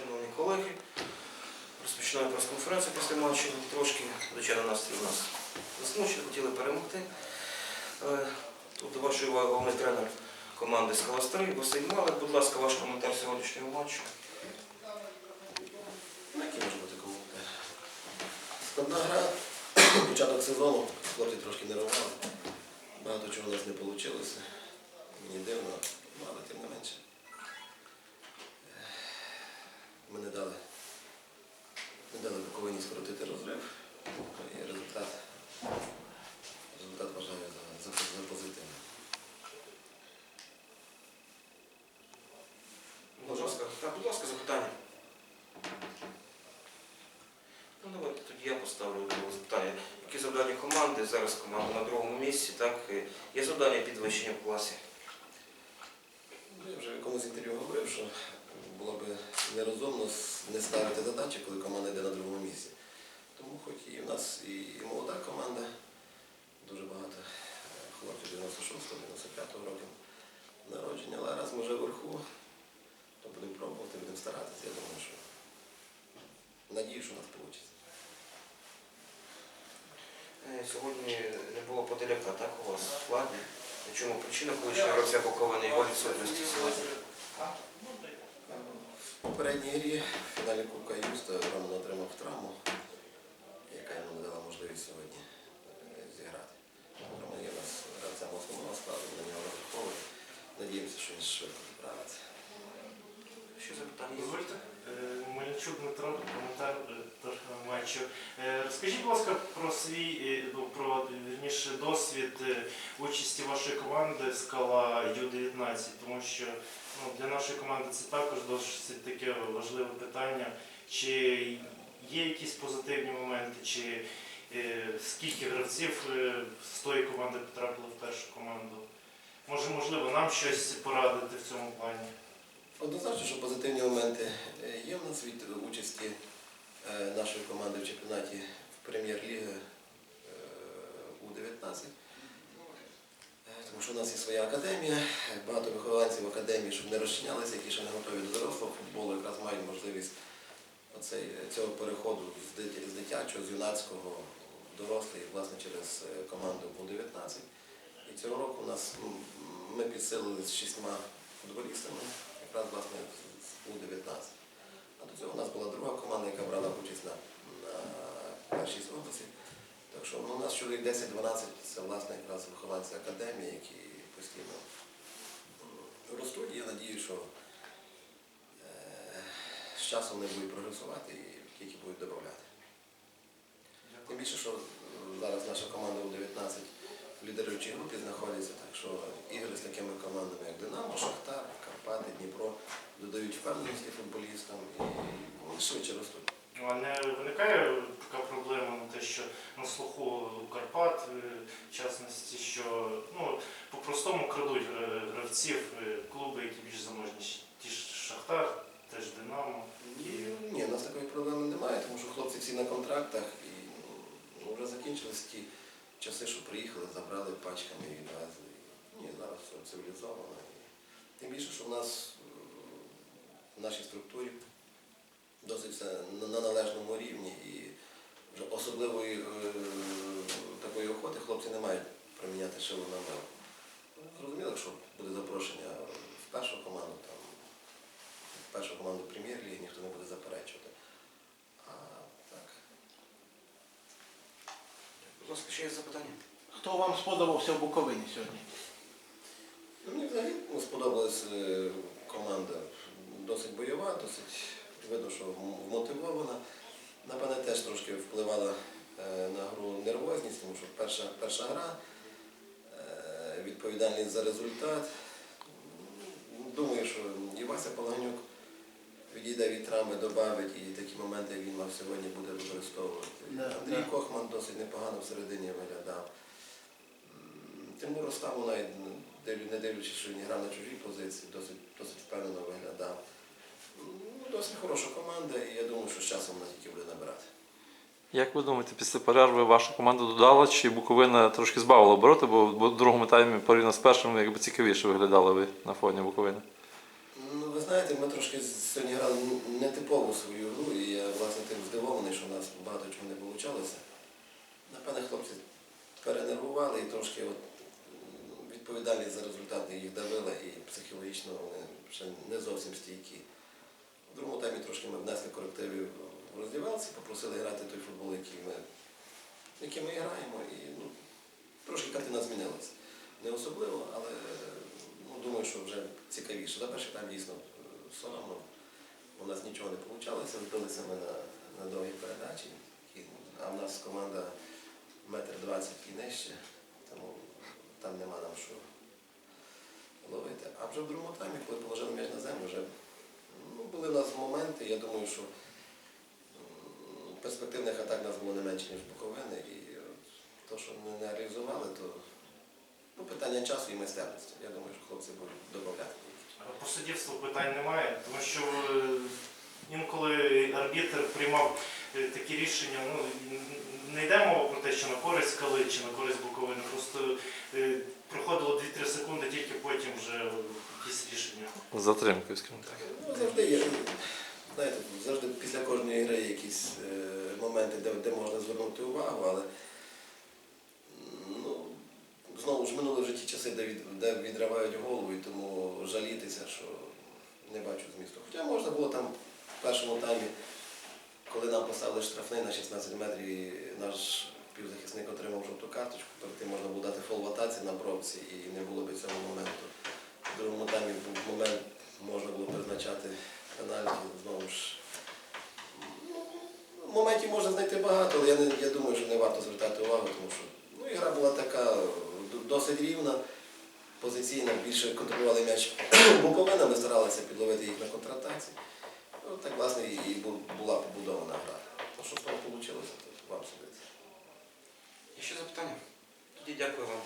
Шановні колеги, розпочинаємо прес-конференцію після матчу. Трошки, звичайно, настрій у нас засмучений, хотіли перемогти. Е, Тут до вашої головний тренер команди Скаластри Василь Малик. Будь ласка, ваш коментар сьогоднішнього матчу. Ну, який може бути коментар? Складна гра, початок сезону, хлопці трошки нервували. Багато чого у нас не вийшло. Мені дивно, ну, але тим не менше. Ех, Ми не дали, не дали Буковині скоротити розрив. І результат, результат вважаю за, за, за позитивним. Будь ласка, так, будь ласка, запитання. Ну, давайте тоді я поставлю запитання. Які завдання команди? Зараз команда на другому місці, так? Е, Є завдання підвищення в класі. Я вже в якомусь інтерв'ю говорив, що було б нерозумно не ставити задачі, коли команда йде на другому місці. Тому хоч і в нас і і молода команда, дуже багато е, хлопців 96-95 років народження, але раз ми вже вверху, то будемо пробувати, будемо старатися. Я думаю, що надію, що у нас вийде. Сьогодні не було подаляка, так, у вас? В чому причина колишнього гравця Буковини його відсутності сьогодні? В попередній грі в фіналі Кубка Юста Роман отримав травму, яка йому не дала можливість сьогодні е, зіграти. Роман є у нас гравцем основного складу, на нього розраховує. Надіємося, що він швидко поправиться. Що запитання? є? Дозвольте, е, Мельничук Дмитро, коментар матчу. Е, Розкажіть, будь ласка, про свій е, ну, про вірніше досвід е, участі вашої команди скала Ю-19, тому що ну, для нашої команди це також досить таке важливе питання. Чи є якісь позитивні моменти, чи е, скільки гравців з тої команди потрапило в першу команду? Може, можливо, нам щось порадити в цьому плані? Однозначно, що позитивні моменти є в нас від участі нашої команди в чемпіонаті в прем'єр-ліги е, У-19. Е, Тому що у нас є своя академія, е, багато вихованців академії, щоб не розчинялися, які ще не готові до дорослого футболу, якраз мають можливість оцей, е, цього переходу з дитячого, з юнацького в дорослий, власне, через е, команду У-19. І цього року у нас ми підсилили з шістьма футболістами, якраз власне з У-19. А до цього у нас була друга команда, яка брала участь на, на першій області. Так що ну, у нас чоловік 10-12 це власне якраз вихованці академії, які постійно ростуть. Я надію, що е, з часом вони будуть прогресувати і тільки будуть додати. Тим більше, що зараз наша команда У-19 в лідеруючій групі знаходиться, так що ігри з такими командами, як Динамо, Шахтар, Карпати, Дніпро, додають впевненості футболістам і вони швидше ростуть. Ну, А не виникає така проблема на те, що на слуху у Карпат, е, в частності, що ну, по-простому крадуть гравців е, клуби, які більш заможні. Ті ж Шахтар, теж Динамо. І... Ні, у нас такої проблеми немає, тому що хлопці всі на контрактах і ну, вже закінчились ті часи, що приїхали, забрали пачками і відвезли. Ні, зараз все цивілізовано. Тим більше, що в нас в нашій структурі досить все на на належному рівні і вже особливої е, такої охоти хлопці не мають проміняти шило на мило. Ну, Зрозуміло, якщо буде запрошення в першу команду, там, в першу команду прем'єр-ліги, ніхто не буде заперечувати. А так. Будь ласка, ще є запитання? Хто вам сподобався в Буковині сьогодні? Мені взагалі сподобалась е, команда. Досить бойова, досить видно, що вмотивована. Напевне, теж трошки впливала е, на гру нервозність, тому що перша, перша гра, е, відповідальність за результат. Думаю, що і Вася Палагнюк відійде від травми, додавить, і такі моменти, як він мав сьогодні, буде використовувати. Да, Андрій да. Кохман досить непогано всередині виглядав. Тимур Оставу навіть не дивлячись, що він грав на чужій позиції, досить, досить впевнено виглядав. Ну, досить хороша команда, і я думаю, що з часом вона тільки буде набирати. Як ви думаєте, після перерви ваша команда додала, чи Буковина трошки збавила обороти, бо в другому таймі порівняно з першим якби цікавіше виглядали ви на фоні Буковини? Ну, знаєте, ми трошки сьогодні грали нетипову свою гру, і я власне тим здивований, що у нас багато чого не вийшло. Напевне, хлопці перенервували і трошки от, відповідальність за результати їх давила і психологічно вони ще не зовсім стійкі. У другому таймі трошки ми внесли корективи в роздівалці, попросили грати той футбол, який ми, який ми граємо, і ну, трошки картина змінилася. Не особливо, але ну, думаю, що вже цікавіше. За перший тайм дійсно соромно. У нас нічого не вийшло, збилися ми на, на довгі передачі, а в нас команда метр двадцять і нижче, тому там нема нам що ловити. А вже в другому таймі, коли положили м'яч на землю, вже ну, були в нас моменти, я думаю, що перспективних атак нас було не менше, ніж Буковини. І то, що ми не реалізували, то ну, питання часу і майстерності. Я думаю, що хлопці будуть додати. По суддівству питань немає, тому що е, інколи арбітр приймав е, такі рішення, ну не йде мова про те, що на користь скали чи на користь Буковини, просто е, проходило 2-3 секунди, тільки потім вже якісь рішення. З затримкою, скажімо так. Ну, завжди є. Знаєте, завжди після кожної гри якісь е, моменти, де, де можна звернути увагу, але м, ну, знову ж минули вже ті часи, де, від, де відривають голову, і тому жалітися, що не бачу змісту. Хоча можна було там в першому таймі, коли нам поставили штрафний на 16 метрів, і наш півзахисник отримав жовту карточку, перед тим можна було дати фол в атаці на бровці і не було б цього моменту. В другому таймі був момент, можна було призначати пенальті, знову ж. ну, Моментів можна знайти багато, але я, не, я думаю, що не варто звертати увагу, тому що ну, ігра була така досить рівна, Позиційно більше контролювали м'яч Буковина, ми старалися підловити їх на контратаці. Ну, так, власне, і була побудована гра. Ну, що з того вийшло, то вам судиться. І ще запитання? Тоді дякую вам